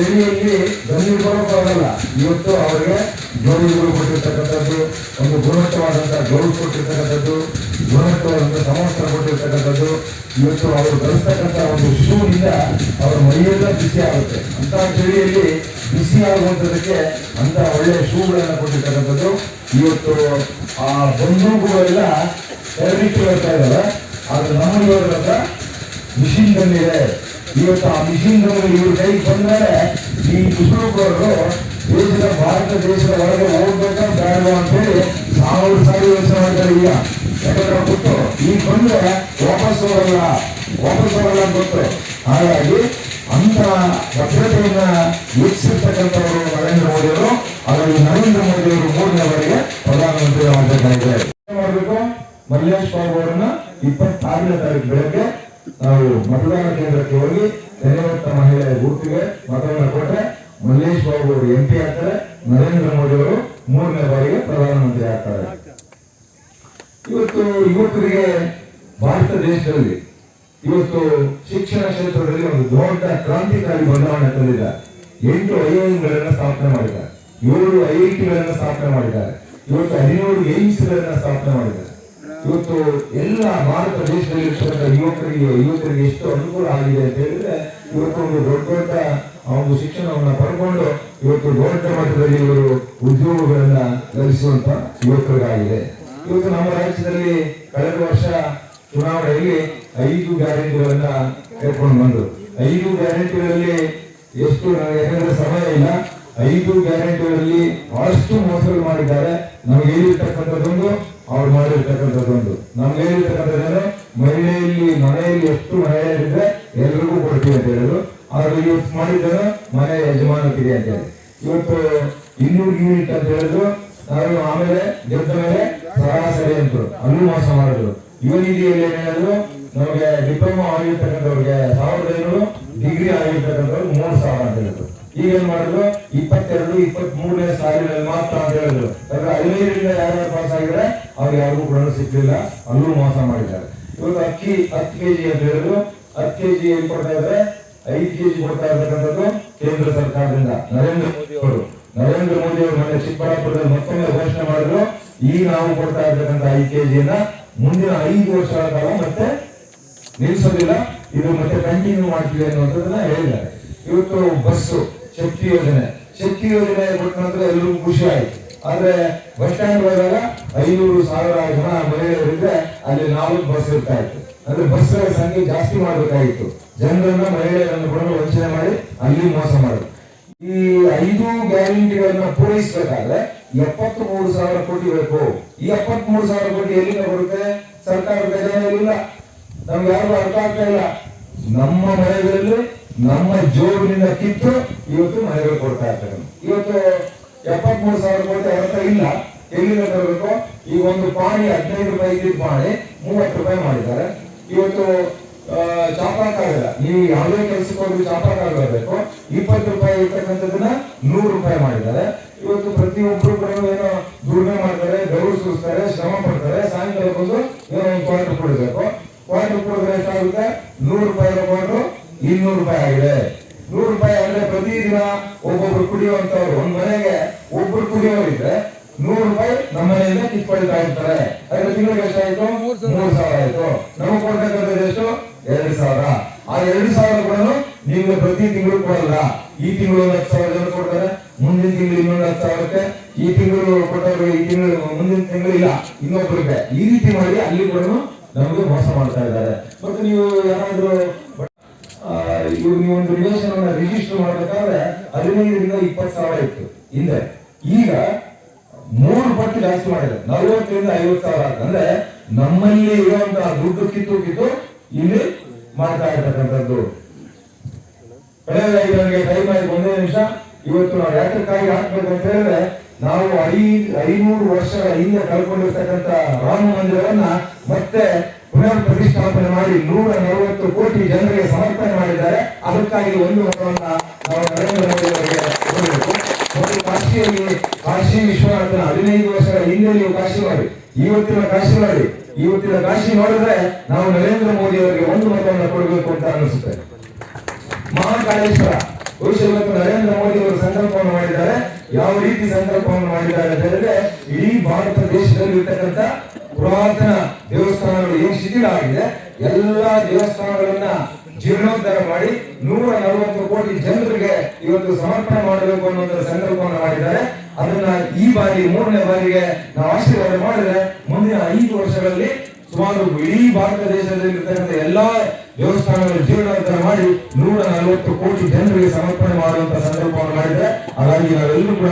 ಟಿವಿಯಲ್ಲಿ ಧ್ವನಿ ಬರೋಕ್ಕಾಗಲ್ಲ ಇವತ್ತು ಅವರಿಗೆ ಜೋಡಿಗಳು ಕೊಟ್ಟಿರ್ತಕ್ಕಂಥದ್ದು, ಒಂದು ಗುಣತ್ವವಾದಂಥ ಗೌರವ ಕೊಟ್ಟಿರ್ತಕ್ಕಂಥದ್ದು ಗುಣತ್ವವಾದಂಥ ಸಮವಸ್ತ್ರ ಕೊಟ್ಟಿರ್ತಕ್ಕಂಥದ್ದು. ಇವತ್ತು ಅವರು ಧರಿಸ್ತಕ್ಕಂಥ ಒಂದು ಶೂನಿಂದ ಅವರ ಮೈಯೆಲ್ಲ ಬಿಸಿ ಆಗುತ್ತೆ. ಅಂತಹ ಚಳಿಯಲ್ಲಿ ಬಿಸಿ ಆಗುವಂಥದಕ್ಕೆ ಅಂತ ಒಳ್ಳೆಯ ಶೂಗಳನ್ನು ಕೊಟ್ಟಿರ್ತಕ್ಕಂಥದ್ದು. ಇವತ್ತು ಆ ಬಂದೂಕುಗಳೆಲ್ಲ ಎರಡಕ್ಕೆ ಬರ್ತಾ ಇದ್ದಾವೆ ಆದರೆ ನಮ್ಮ ಮಿಷಿನ್ ಬಂದಿದೆ ಇವತ್ತು ಆ ಮಿಷಿನ್ ಬಂದು ಇವ್ರ ಕೈ ಬಂದರೆ ಈ ಕುಸುರುಕೋರರು ದೇಶದ ಭಾರತ ದೇಶದ ಒಳಗೆ ಹೋಗ್ಬೇಕಾ ಬೇಡವಾ ಅಂತೇಳಿ ಸಾವಿರ ಸಾವಿರ ಯೋಚನೆ ಮಾಡ್ತಾರೆ ಈಗ ಯಾಕಂದ್ರೆ ಅವ್ರಿಗೆ ಗೊತ್ತು ಈಗ ಬಂದ್ರೆ ವಾಪಸ್ ಹೋಗಲ್ಲ ವಾಪಸ್ ಹೋಗಲ್ಲ ಅಂತ ಗೊತ್ತು. ಹಾಗಾಗಿ ಅಂತ ಭದ್ರತೆಯನ್ನ ವೀಕ್ಷಿರ್ತಕ್ಕಂಥವರು ನರೇಂದ್ರ ಮೋದಿಯವರು ಅದರಲ್ಲಿ ನರೇಂದ್ರ ಮೋದಿಯವರು ಮೂರನೇ ಬಾರಿಗೆ ಪ್ರಧಾನಮಂತ್ರಿ ಆಗಬೇಕಾಗಿದೆ. ಮಲ್ಲೇಶ್ ಬಾಬು ಅವರನ್ನ ಇಪ್ಪತ್ತಾರನೇ ತಾರೀಕು ಬೆಳಗ್ಗೆ ನಾವು ಮತದಾನ ಕೇಂದ್ರಕ್ಕೆ ಹೋಗಿ ಧನ್ಯವಂತ ಮಹಿಳೆಯ ಗುರುತಿಗೆ ಮತವನ್ನು ಕೊಟ್ಟರೆ ಮಲ್ಲೇಶ್ ಬಾಬು ಅವರು ಎಂ ಪಿ ಆಗ್ತಾರೆ, ನರೇಂದ್ರ ಮೋದಿ ಅವರು ಮೂರನೇ ಬಾರಿಗೆ ಪ್ರಧಾನಮಂತ್ರಿ ಆಗ್ತಾರೆ. ಇವತ್ತು ಯುವಕರಿಗೆ ಭಾರತ ದೇಶದಲ್ಲಿ ಇವತ್ತು ಶಿಕ್ಷಣ ಕ್ಷೇತ್ರದಲ್ಲಿ ಒಂದು ದೊಡ್ಡ ಕ್ರಾಂತಿಕಾರಿ ಬದಲಾವಣೆ ತಂದಿದ್ದಾರೆ ಎಂಟು ಐಐಎಂಗಳನ್ನ ಸ್ಥಾಪನೆ ಮಾಡಿದ್ದಾರೆ. ಏಳು ಐಐಟಿಗಳನ್ನು ಸ್ಥಾಪನೆ ಮಾಡಿದ್ದಾರೆ. ಇವತ್ತು ಹದಿನೇಳು ಏಮ್ಸ್ಗಳನ್ನ ಸ್ಥಾಪನೆ ಮಾಡಿದ್ದಾರೆ. ಇವತ್ತು ಎಲ್ಲ ಭಾರತ ದೇಶದಲ್ಲಿ ಇರ್ತಕ್ಕಂಥ ಯುವಕರಿಗೆ ಯುವಕರಿಗೆ ಎಷ್ಟು ಅನುಕೂಲ ಆಗಿದೆ ಅಂತ ಹೇಳಿದ್ರೆ, ಇವತ್ತು ಒಂದು ದೊಡ್ಡ ದೊಡ್ಡ ಒಂದು ಶಿಕ್ಷಣವನ್ನು ಪಡ್ಕೊಂಡು ಇವತ್ತು ದೊಡ್ಡ ಮಟ್ಟದಲ್ಲಿ ಇವರು ಉದ್ಯೋಗಗಳನ್ನ ಗಳಿಸುವಂತ ಯುವಕರಿಗಾಗಿದೆ. ಇವತ್ತು ನಮ್ಮ ರಾಜ್ಯದಲ್ಲಿ ಕಳೆದ ವರ್ಷ ಚುನಾವಣೆಯಲ್ಲಿ ಐದು ಗ್ಯಾರಂಟಿಗಳನ್ನ ಕೇಳ್ಕೊಂಡು ಬಂದರು. ಐದು ಗ್ಯಾರಂಟಿಗಳಲ್ಲಿ ಎಷ್ಟು ಯಾಕಂದ್ರೆ ಸಮಯ ಇಲ್ಲ, ಐದು ಗ್ಯಾರಂಟಿಗಳಲ್ಲಿ ಬಹಳಷ್ಟು ಮೋಸಗಳು ಮಾಡಿದ್ದಾರೆ. ನಮಗೆ ಹೇಳಿರ್ತಕ್ಕಂಥದ್ದೊಂದು ಅವ್ರು ಮಾಡಿರ್ತಕ್ಕಂಥದ್ದೊಂದು ನಮ್ಗೆ ಹೇಳಿರ್ತಕ್ಕಂಥದ್ದೇನು ಮಹಿಳೆಯಲ್ಲಿ, ಮನೆಯಲ್ಲಿ ಎಷ್ಟು ಮಹಿಳೆಯರಿದ್ರೆ ಎಲ್ರಿಗೂ ಕೊಡ್ತೀವಿ ಅಂತ ಹೇಳಿದ್ರು ಆದ್ರೆ ಇವತ್ತು ಮಾಡಿದ್ದೇನು ಮನೆ ಯಜಮಾನತಿಗೆ ಅಂತ ಹೇಳಿ. ಇವತ್ತು ಇನ್ನೂರು ಯೂನಿಟ್ ಅಂತ ಹೇಳಿದ್ರು ನಾವು ಆಮೇಲೆ ಗೆದ್ದ ಮೇಲೆ ಸರಾಸರಿ ಅಂತರು. ಅಲ್ಲೂ ಮೋಸ ಮಾಡಿದ್ರು ಯುವನಿಧಿಯಲ್ಲಿ ಏನ್ ನಮಗೆ ಡಿಪ್ಲೊಮಾ ಆಗಿರ್ತಕ್ಕಂಥವ್ರಿಗೆ ಸಾವಿರದ ಐನೂರು ಡಿಗ್ರಿ ಆಗಿರ್ತಕ್ಕಂಥವ್ರು ಮೂರು ಸಾವಿರ ಅಂತ ಹೇಳಿದ್ರು ಈಗ ಏನ್ ಮಾಡಿದ್ರು? ಇಪ್ಪತ್ತೆರಡು ಇಪ್ಪತ್ತ್ ಮೂರನೇ ಸಾಲಿನಲ್ಲಿ ಮಾತ್ರ ಅಂತ ಹೇಳಿದ್ರು. ಯಾಕಂದ್ರೆ ಹದಿನೈದರಿಂದ ಯಾರು ಪಾಸ್ ಆಗಿದ್ರೆ ಅವ್ರು ಯಾರಿಗೂ ಕೂಡ ಸಿಗ್ಲಿಲ್ಲ. ಅಲ್ಲೂ ಮೋಸ ಮಾಡಿದ್ದಾರೆ. ಇವತ್ತು ಅಕ್ಕಿ ಹತ್ತು ಕೆಜಿ ಅಂತ ಹೇಳಿದ್ರು. ಹತ್ತು ಕೆಜಿ ಜಿ ಕೊಡ್ತಾ ಇದ್ರೆ? ಐದು ಕೆಜಿ ಕೊಡ್ತಾ ಇರ್ತಕ್ಕಂಥದ್ದು ಕೇಂದ್ರ ಸರ್ಕಾರದಿಂದ. ನರೇಂದ್ರ ಮೋದಿ ಅವರು. ನರೇಂದ್ರ ಮೋದಿ ಅವರು ಮೊನ್ನೆ ಚಿಕ್ಕಬಳ್ಳಾಪುರದಲ್ಲಿ ಮತ್ತೊಮ್ಮೆ ಘೋಷಣೆ ಮಾಡಿದ್ರು. ಈಗ ನಾವು ಕೊಡ್ತಾ ಇರ್ತಕ್ಕಂಥ ಐದು ಕೆಜಿನ ಮುಂದಿನ ಐದು ವರ್ಷಗಳ ಕಾಲ ಮತ್ತೆ ನಿಲ್ಲಿಸೋದಿಲ್ಲ ಇದು ಮತ್ತೆ ಕಂಟಿನ್ಯೂ ಮಾಡ್ತೀವಿ ಅನ್ನುವಂಥದ್ದನ್ನ ಹೇಳಿದ್ದಾರೆ. ಇವತ್ತು ಬಸ್ಸು. ಶಕ್ತಿ ಯೋಜನೆ. ಶಕ್ತಿ ಯೋಜನೆ ಕೊಟ್ಟ ನಂತರ ಎಲ್ಲರಿಗೂ ಖುಷಿ ಆಯ್ತು. ಆದ್ರೆ ಬಸ್ ಸ್ಟ್ಯಾಂಡ್ ಹೋದಾಗ ಐನೂರು ಸಾವಿರ ಜನ ಮಹಿಳೆಯರಿದ್ರೆ ಅಲ್ಲಿ ನಾಲ್ಕು ಬಸ್ ಇರ್ತಾ ಇತ್ತು ಅಂದ್ರೆ ಬಸ್ಗಳ ಸಂಖ್ಯೆ ಜಾಸ್ತಿ ಮಾಡಬೇಕಾಗಿತ್ತು. ಜನರನ್ನ ಮಹಿಳೆಯರನ್ನು ಕೂಡ ವಂಚನೆ ಮಾಡಿ ಅಲ್ಲಿ ಮೋಸ ಮಾಡಿದ್ರು. ಈ ಐದು ಗ್ಯಾರಂಟಿಗಳನ್ನ ಪೂರೈಸಬೇಕಾದ್ರೆ ಎಪ್ಪತ್ತ್ ಮೂರು ಸಾವಿರ ಕೋಟಿ ಬೇಕು. ಈ ಎಪ್ಪತ್ತ್ ಮೂರು ಸಾವಿರ ಕೋಟಿ ಎಲ್ಲಿಂದ ಬರುತ್ತೆ? ಸರ್ಕಾರ ಖಜಾನೆಯಲ್ಲಿಲ್ಲ. ನಮ್ಗೆ ಯಾರು ಅರ್ಥ ಆಗ್ತಾ ಇಲ್ಲ. ನಮ್ಮ ಮನೆಗಳಲ್ಲಿ ನಮ್ಮ ಜೋಬಿನಿಂದ ಕಿತ್ತು ಇವತ್ತು ಮನೆಗಳು ಕೊಡ್ತಾ ಇರ್ತಾರೆ ಇವತ್ತು ಎಪ್ಪತ್ಮೂರು ಸಾವಿರ ಕೊಡ್ತಾ ಅರ್ಥ ಇಲ್ಲ. ಎಲ್ಲಿಂದ ಬರಬೇಕು ಈ ಒಂದು ಪಾಣಿ ಹದಿನೈದು ರೂಪಾಯಿ ಇದ್ದಿದ್ದ ಪಾಣಿ ಮೂವತ್ತು ರೂಪಾಯಿ ಮಾಡಿದ್ದಾರೆ. ಇವತ್ತು ಚಾಪಾಕಾಗಲ್ಲ ನೀವು ಯಾವುದೇ ಕೆಲಸಕ್ಕೆ ಹೋಗಿ ಚಾಪಾಕ್ ಬರಬೇಕು. ಇಪ್ಪತ್ತು ರೂಪಾಯಿ ಇರ್ತಕ್ಕಂಥದ್ದನ್ನ ನೂರು ರೂಪಾಯಿ ಮಾಡಿದ್ದಾರೆ ಇವತ್ತು ಪ್ರತಿಯೊಬ್ಬರು ಕೂಡ ಏನೋ ದುಡಿಮೆ ಮಾಡ್ತಾರೆ ಬೆವರು ಸುರಿಸ್ತಾರೆ ಶ್ರಮ ಪಡ್ತಾರೆ ಸಾಯಂಕಾಲ ಬಂದು ಏನೋ ಒಂದು ಕ್ವಾರ್ಟರ್ ಕೊಡಬೇಕು ಕ್ವಾರ್ಟರ್ ಕೊಡಿದ್ರೆ ಎಷ್ಟಾಗುತ್ತೆ ನೂರು ರೂಪಾಯಿ ಕ್ವಾರ್ಟರ್ ಇನ್ನೂರು ರೂಪಾಯಿ ಆಗಿದೆ. ನೂರು ರೂಪಾಯಿ ಆದ್ರೆ ಪ್ರತಿ ದಿನ ಒಬ್ಬೊಬ್ರು ಕುಡಿಯುವಂತವ್ರು ಒಂದ್ ಮನೆಗೆ ಒಬ್ರು ಕುಡಿಯೋರಿದ್ರೆ ನೂರು ರೂಪಾಯಿ ನಮ್ಮ ಮನೆಯಿಂದ ಕಿತ್ಕೊಳ್ತಾ ಇರ್ತಾರೆ. ಅದ್ರ ತಿಂಗಳಿಗೆ ಎಷ್ಟಾಯ್ತು? ಮೂರ್ ಸಾವಿರ. ಆಯ್ತು. ನಮಗೆ ಕೊಡ್ತಕ್ಕಂಥದ್ದು ಎಷ್ಟು? ಎರಡು ಸಾವಿರ. ಆ ಎರಡು ಸಾವಿರ ಕೂಡ ನಿಮ್ಗೆ ಪ್ರತಿ ತಿಂಗಳು ಕೊಡಲ್ಲ. ಈ ತಿಂಗಳು ಒಂದು ಹತ್ತು ಸಾವಿರ ಜನ ಕೊಡ್ತಾರೆ ಮುಂದಿನ ತಿಂಗಳು ಇನ್ನೊಂದು ಹತ್ತು ಸಾವಿರಕ್ಕೆ. ಈ ತಿಂಗಳು ಕೊಟ್ಟವರು ಈ ತಿಂಗಳು ಮುಂದಿನ ತಿಂಗಳು ಇಲ್ಲ ಇನ್ನೊಬ್ಬರಿಗೆ ಈ ರೀತಿ ಮಾಡಿ ಅಲ್ಲಿ ಕೂಡ ನಮಗೆ ಮೋಸ ಮಾಡ್ತಾ ಇದ್ದಾರೆ. ಮತ್ತೆ ನೀವು ಯಾರಾದ್ರೂ ಆ, ಇವ್ರು ನೀವು ಒಂದು ರಿಲೇಷನ್ ಅನ್ನ ರಿಜಿಸ್ಟರ್ ಮಾಡ್ಬೇಕಾದ್ರೆ ಹದಿನೈದರಿಂದ ಇಪ್ಪತ್ತು ಸಾವಿರ ಇತ್ತು ಹಿಂದೆ. ಈಗ ಮೂರು ಪಟ್ಟು ಜಾಸ್ತಿ ಮಾಡಿದೆ ನಲವತ್ತರಿಂದ ಐವತ್ತು ಸಾವಿರ. ಅಂದ್ರೆ ನಮ್ಮಲ್ಲಿ ಇರುವಂತಹ ದುಡ್ಡು ಕಿತ್ತು ಕಿತ್ತು ಇಲ್ಲಿ ಮಾಡ್ತಾ ಇರ್ತಕ್ಕಂಥದ್ದು. ಕಳೆದ ನನಗೆ ಟೈಮ್ ಆಯ್ತು ಒಂದೇ ನಿಮಿಷ. ಇವತ್ತು ನಾವು ಹಾಕ್ಬೇಕು ಅಂತ ಹೇಳಿದ್ರೆ ನಾವು ಐದು ಐನೂರು ವರ್ಷಗಳ ಹಿಂದೆ ಕಳ್ಕೊಂಡಿರ್ತಕ್ಕಂಥ ರಾಮ ಮಂದಿರವನ್ನ ಮತ್ತೆ ಪುನರ್ ಪ್ರತಿಷ್ಠಾಪನೆ ಮಾಡಿ ನೂರ ನಲವತ್ತು ಕೋಟಿ ಜನರಿಗೆ ಅದಕ್ಕಾಗಿ ಒಂದು ಮತವನ್ನ ನಾವು ನರೇಂದ್ರ ಮೋದಿ ಅವರಿಗೆ ಕೊಡಬೇಕು. ಮತ್ತು ಕಾಶಿಯಲ್ಲಿ, ಕಾಶಿ ವಿಶ್ವನಾಥನ ಹದಿನೈದು ವರ್ಷಗಳ ಹಿಂದೆ ನೀವು ಕಾಶಿ ಮಾಡಿ, ಇವತ್ತಿನ ಕಾಶಿ ಮಾಡಿ, ಇವತ್ತಿನ ಕಾಶಿ ನೋಡಿದ್ರೆ ನಾವು ನರೇಂದ್ರ ಮೋದಿ ಅವರಿಗೆ ಒಂದು ಮತವನ್ನು ಕೊಡಬೇಕು ಅಂತ ಅನಿಸುತ್ತೆ. ಮಹಾಕಾಳೇಶ್ವರ, ಬಹುಶಃ ನರೇಂದ್ರ ಮೋದಿ ಅವರು ಸಂಕಲ್ಪವನ್ನು ಮಾಡಿದ್ದಾರೆ. ಯಾವ ರೀತಿ ಸಂಕಲ್ಪವನ್ನು ಮಾಡಿದ್ದಾರೆ ಅಂತ ಹೇಳಿದ್ರೆ, ಇಡೀ ಭಾರತ ದೇಶದಲ್ಲಿ ಇರ್ತಕ್ಕಂಥ ಪುರಾತನ ದೇವಸ್ಥಾನಗಳು ಏನು ಶಿಥಿಲ ಆಗಿದೆ, ಎಲ್ಲಾ ದೇವಸ್ಥಾನಗಳನ್ನ ಜೀರ್ಣೋದ್ಧಾರ ಮಾಡಿ ನೂರ ನಲವತ್ತು ಕೋಟಿ ಜನರಿಗೆ ಇವತ್ತು ಸಮರ್ಪಣೆ ಮಾಡಬೇಕು ಅನ್ನುವಂಥ ಸಂಕಲ್ಪವನ್ನು ಮಾಡಿದ್ದಾರೆ. ಅದನ್ನ ಈ ಬಾರಿ, ಮೂರನೇ ಬಾರಿಗೆ ನಾವು ಆಶೀರ್ವಾದ ಮಾಡಿದ್ರೆ ಮುಂದಿನ ಐದು ವರ್ಷಗಳಲ್ಲಿ ಸುಮಾರು ಇಡೀ ಭಾರತ ದೇಶದಲ್ಲಿ ಎಲ್ಲಾ ದೇವಸ್ಥಾನಗಳ ಜೀರ್ಣೋದ್ಧಾರ ಮಾಡಿ ನೂರ ನಲವತ್ತು ಕೋಟಿ ಜನರಿಗೆ ಸಮರ್ಪಣೆ ಮಾಡುವಂತ ಸಂದರ್ಭವನ್ನು ಮಾಡಿದ್ರೆ, ಹಾಗಾಗಿ ನಾವೆಲ್ಲರೂ ಕೂಡ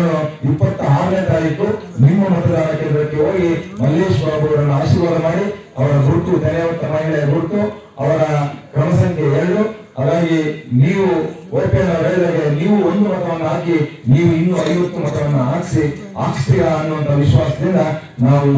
ಇಪ್ಪತ್ತ ಆರನೇ ತಾರೀಕು ನಿಮ್ಮ ಮತದಾನ ಕೇಂದ್ರಕ್ಕೆ ಹೋಗಿ ಮಲ್ಲೇಶ್ ಬಾಬು ಅವರನ್ನು ಆಶೀರ್ವಾದ ಮಾಡಿ ಅವರ ಗುರುತು ತೆರೆಯುವಂತ ಮಹಿಳೆಯ ಗುರುತು, ಅವರ ಹಾಗಾಗಿ ನೀವು ಓಪನ್ ನೀವು ಒಂದು ಮತವನ್ನು ಹಾಕಿ ನೀವು ಇನ್ನೂ ಐವತ್ತು ಮತವನ್ನು ಹಾಕಿಸಿ, ಹಾಕ್ಸ್ತೀರಾ ಅನ್ನುವಂತ ವಿಶ್ವಾಸದಿಂದ ನಾವು